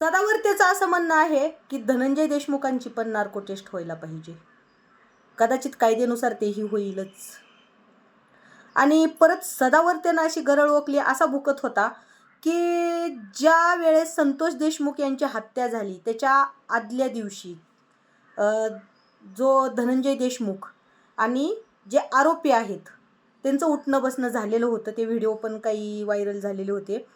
सदावर्तेचं असं म्हणणं आहे की धनंजय देशमुखांची पण नार्को टेस्ट व्हायला पाहिजे. कदाचित कायद्यानुसार तेही होईलच. आणि परत सदावर्तेनं अशी गरळ ओकली असा भुकत होता की ज्या वेळेस संतोष देशमुख यांची हत्या झाली त्याच्या आदल्या दिवशी जो धनंजय देशमुख आणि जे आरोपी आहेत त्यांचं उठणं बसणं झालेलं होतं. ते व्हिडिओ पण काही व्हायरल झालेले होते.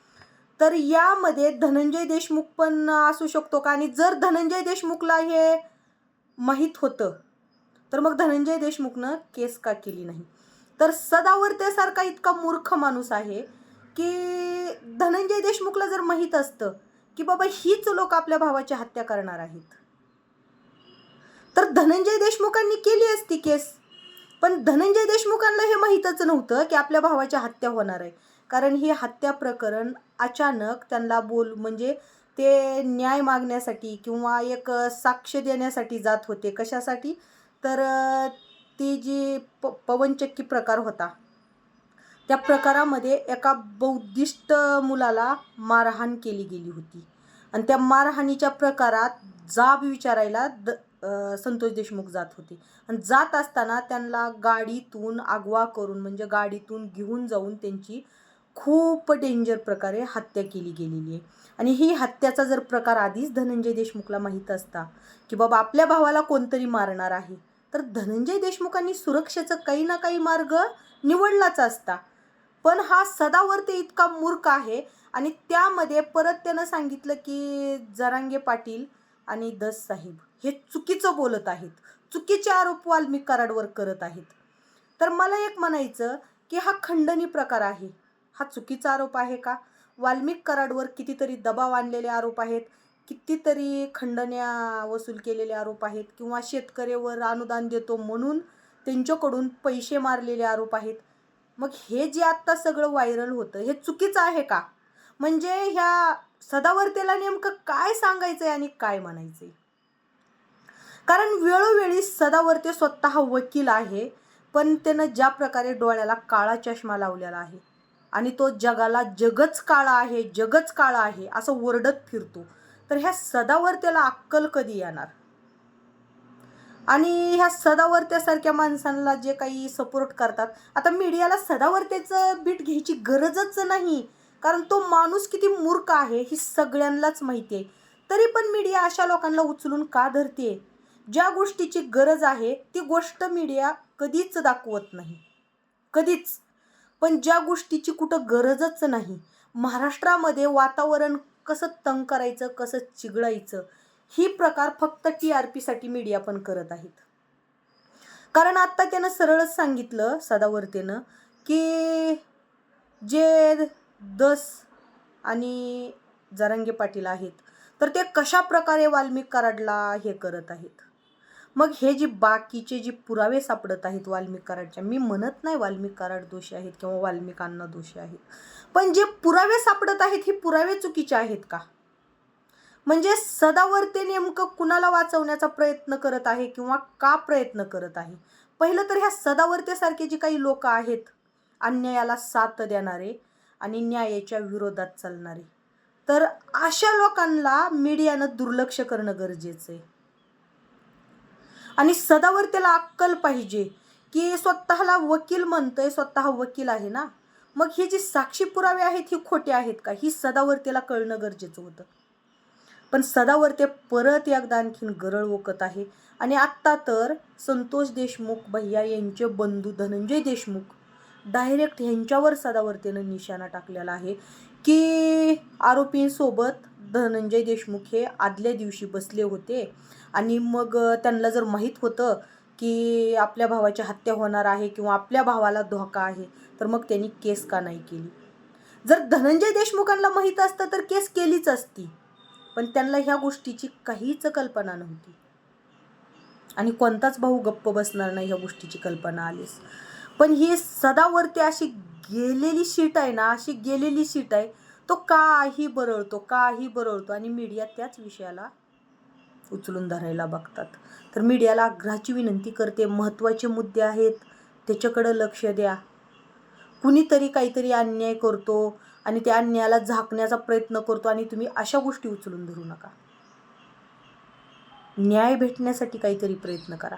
तर यामध्ये धनंजय देशमुख पण असू शकतो का? आणि जर धनंजय देशमुखला हे माहीत होतं तर मग धनंजय देशमुखनं केस का केली नाही? तर सदावर्तेसारखा इतका मूर्ख माणूस आहे की धनंजय देशमुखला जर माहीत असतं की बाबा हीच लोक आपल्या भावाची हत्या करणार आहेत तर धनंजय देशमुखांनी केली असती केस. पण धनंजय देशमुखांना हे माहीतच नव्हतं की आपल्या भावाची हत्या होणार आहे. कारण ही हत्या प्रकरण अचानक त्यांना बोल म्हणजे ते न्याय मागण्यासाठी किंवा एक साक्ष देण्यासाठी जात होते. कशासाठी? तर ती जी प पवनचक्की प्रकार होता त्या प्रकारामध्ये एका बौद्धिस्ट मुलाला मारहाण केली गेली होती. आणि त्या मारहाणीच्या प्रकारात जाब विचारायला द संतोष देशमुख जात होते. आणि जात असताना त्यांना गाडीतून आगवा करून म्हणजे गाडीतून घेऊन जाऊन त्यांची खूप डेंजर प्रकारे हत्या केली गेलेली आहे. आणि ही हत्याचा जर प्रकार आधीच धनंजय देशमुखला माहीत असता की बाबा आपल्या भावाला कोणतरी मारणार आहे तर धनंजय देशमुखांनी सुरक्षेचा काही ना काही मार्ग निवडलाच असता. पण हा सदावर्ते इतका मूर्ख आहे आणि त्यामध्ये परत त्यानं सांगितलं की जरांगे पाटील आणि दस साहेब हे चुकीचं बोलत आहेत. चुकीचे आरोप वाल्मिक कराडवर करत आहेत. तर मला एक म्हणायचं की हा खंडणी प्रकार आहे. हा चुकीचा आरोप आहे का? वाल्मिक कराडवर कितीतरी दबाव आणलेले आरोप आहेत कितीतरी खंडण्या वसूल केलेले आरोप आहेत किंवा शेतकऱ्यावर अनुदान देतो म्हणून त्यांच्याकडून पैसे मारलेले आरोप आहेत. मग हे जे आत्ता सगळं व्हायरल होतं हे चुकीचं आहे का? म्हणजे ह्या सदावर्तेला नेमकं काय सांगायचंय आणि काय म्हणायचंय? कारण वेळोवेळी सदावर्ते स्वतः वकील आहे पण त्यानं ज्या प्रकारे डोळ्याला काळा चष्मा लावलेला आहे आणि तो जगाला जगच काळा आहे जगच काळा आहे असं ओरडत फिरतो. तर ह्या सदावर्त्याला अक्कल कधी येणार? आणि ह्या सदावर्त्यासारख्या माणसांना जे काही सपोर्ट करतात आता मीडियाला सदावर्त्याचं बीट घ्यायची गरजच नाही. कारण तो माणूस किती मूर्ख आहे ही सगळ्यांनाच माहिती आहे तरी पण मीडिया अशा लोकांना उचलून का धरते ज्या गोष्टीची गरज आहे ती गोष्ट मीडिया कधीच दाखवत नाही. कधीच. पण ज्या गोष्टीची कुठं गरजच नाही. महाराष्ट्रामध्ये वातावरण कसं तंग करायचं कसं चिघळायचं ही प्रकार फक्त टी आर पीसाठी मीडिया पण करत आहेत. कारण आत्ता त्यानं सरळच सांगितलं सदावर्तेनं की जे दस आणि जरांगे पाटील आहेत तर ते कशा प्रकारे वाल्मिक कराडला हे करत आहेत? मग हे जी बाकीचे जी पुरावे सापडत आहेत वाल्मिकाराडच्या मी म्हणत नाही वाल्मिक कराड दोषी आहेत किंवा वाल्मिकांना दोषी आहेत. पण जे पुरावे सापडत आहेत हे पुरावे चुकीचे आहेत का? म्हणजे सदावर्ते नेमकं कुणाला वाचवण्याचा प्रयत्न करत आहे किंवा का प्रयत्न करत आहे? पहिलं तर ह्या सदावर्तेसारखे जे काही लोक आहेत अन्यायाला साथ देणारे आणि न्यायाच्या विरोधात चालणारे. तर अशा लोकांना मीडियानं दुर्लक्ष करणं गरजेचं आहे. आणि सदावर त्याला अक्कल पाहिजे की स्वतःला वकील म्हणतंय स्वतः वकील आहे ना? मग ही जी साक्षी पुरावे आहेत ही खोटे आहेत का? ही सदावर त्याला कळणं गरजेचं होतं. पण सदावर ते परत एकदा आणखीन गरळ ओकत आहे. आणि आत्ता तर संतोष देशमुख भैया यांचे बंधू धनंजय देशमुख डायरेक्ट ह्यांच्यावर सदावर्तेनं निशाणा टाकलेला आहे की आरोपींसोबत धनंजय देशमुख हे आदल्या दिवशी बसले होते. आणि मग त्यांना जर माहीत होतं की आपल्या भावाची हत्या होणार आहे किंवा आपल्या भावाला धोका आहे तर मग त्यांनी केस का नाही केली? जर धनंजय देशमुखांना माहीत असतं तर केस केलीच असती. पण त्यांना ह्या गोष्टीची काहीच कल्पना नव्हती. आणि कोणताच भाऊ गप्प बसणार नाही ह्या गोष्टीची कल्पना आलीस पण ही सदावरती अशी गेलेली शीट आहे ना अशी गेलेली सीट आहे तो काही बरळतो काही बरळतो आणि मीडिया त्याच विषयाला उचलून धरायला बघतात. तर मीडियाला आग्रहाची विनंती करते महत्त्वाचे मुद्दे आहेत त्याच्याकडं लक्ष द्या. कुणीतरी काहीतरी अन्याय करतो आणि त्या अन्यायाला झाकण्याचा प्रयत्न करतो आणि तुम्ही अशा गोष्टी उचलून धरू नका. न्याय भेटण्यासाठी काहीतरी प्रयत्न करा.